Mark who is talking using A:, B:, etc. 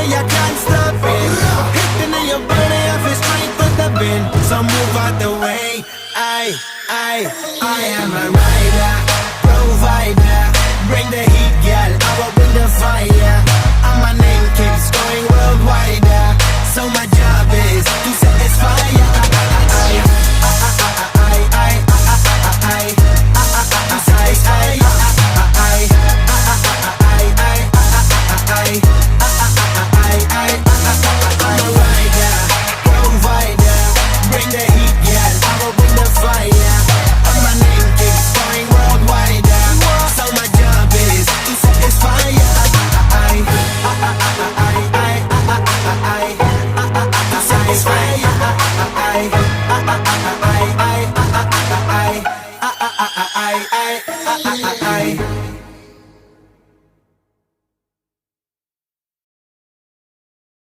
A: way, I can't stop it. Hitting in your body, I feel strength with the bend. So move out the way. I, I, I am a rider, this. I,